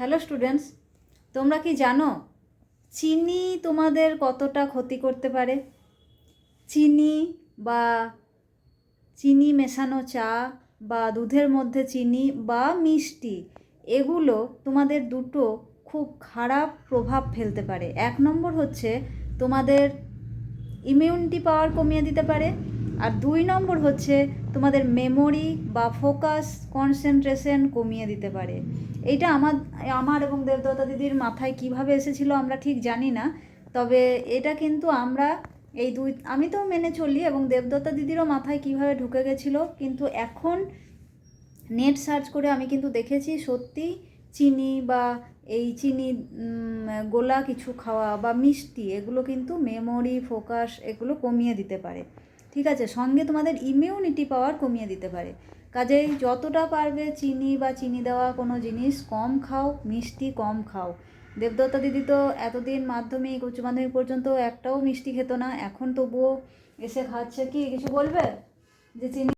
Hello students, তোমরা কি জানো চিনি তোমাদের কতটা ক্ষতি করতে পারে? চিনি বা চিনি মেশানো চা বা দুধের মধ্যে চিনি বা মিষ্টি, এগুলো তোমাদের দুটো খুব খারাপ প্রভাব ফেলতে পারে। এক নম্বর হচ্ছে তোমাদের ইমিউনিটি পাওয়ার কমিয়ে দিতে পারে। আর দুই নম্বর হচ্ছে তোমাদের মেমোরি বা ফোকাস কনসেন্ট্রেশন কমিয়ে দিতে পারে। এইটা আমার আমার এবং দেবদত্তা দিদির মাথায় কীভাবে এসেছিল আমরা ঠিক জানি না, তবে এটা কিন্তু আমরা এই দুই, আমি তো মেনে চলি এবং দেবদত্তা দিদিরও মাথায় কীভাবে ঢুকে গেছিল, কিন্তু এখন নেট সার্চ করে আমি কিন্তু দেখেছি সত্যি চিনি বা এই চিনি গোলা কিছু খাওয়া বা মিষ্টি এগুলো কিন্তু মেমোরি ফোকাস এগুলো কমিয়ে দিতে পারে। ঠিক আছে, সঙ্গে তোমাদের ইমিউনিটি পাওয়ার কমিয়ে দিতে পারে। কাজেই যতটা পারবে চিনি বা চিনি দেওয়া কোনো জিনিস কম খাও, মিষ্টি কম খাও। দেবদত্তা দিদি তো এতদিন মাধ্যমিক, উচ্চ মাধ্যমিক পর্যন্ত একটাও মিষ্টি খেত না, এখন তবুও এসে খাচ্ছে কি? কিছু বলবে? যে চিনি